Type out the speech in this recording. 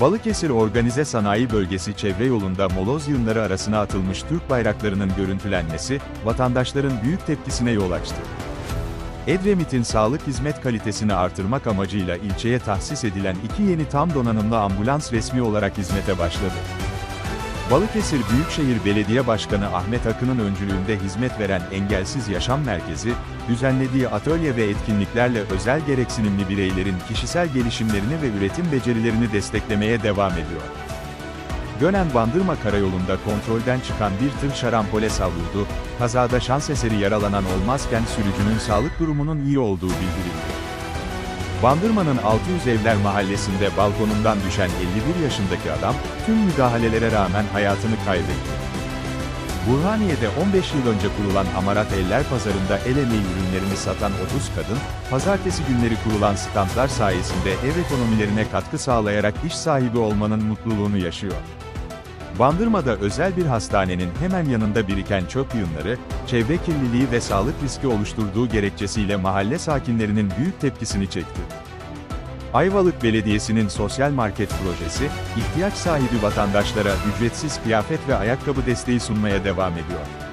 Balıkesir Organize Sanayi Bölgesi çevre yolunda moloz yığınları arasına atılmış Türk bayraklarının görüntülenmesi, vatandaşların büyük tepkisine yol açtı. Edremit'in sağlık hizmet kalitesini artırmak amacıyla ilçeye tahsis edilen iki yeni tam donanımlı ambulans resmi olarak hizmete başladı. Balıkesir Büyükşehir Belediye Başkanı Ahmet Akın'ın öncülüğünde hizmet veren Engelsiz Yaşam Merkezi, düzenlediği atölye ve etkinliklerle özel gereksinimli bireylerin kişisel gelişimlerini ve üretim becerilerini desteklemeye devam ediyor. Gönen-Bandırma Karayolu'nda kontrolden çıkan bir tır şarampole savruldu, kazada şans eseri yaralanan olmazken sürücünün sağlık durumunun iyi olduğu bildirildi. Bandırma'nın 600 Evler mahallesinde balkonundan düşen 51 yaşındaki adam, tüm müdahalelere rağmen hayatını kaybetti. Burhaniye'de 15 yıl önce kurulan Amarat Eller Pazarı'nda el emeği ürünlerini satan 30 kadın, pazartesi günleri kurulan standlar sayesinde ev ekonomilerine katkı sağlayarak iş sahibi olmanın mutluluğunu yaşıyor. Bandırma'da özel bir hastanenin hemen yanında biriken çöp yığınları, çevre kirliliği ve sağlık riski oluşturduğu gerekçesiyle mahalle sakinlerinin büyük tepkisini çekti. Ayvalık Belediyesi'nin sosyal market projesi, ihtiyaç sahibi vatandaşlara ücretsiz kıyafet ve ayakkabı desteği sunmaya devam ediyor.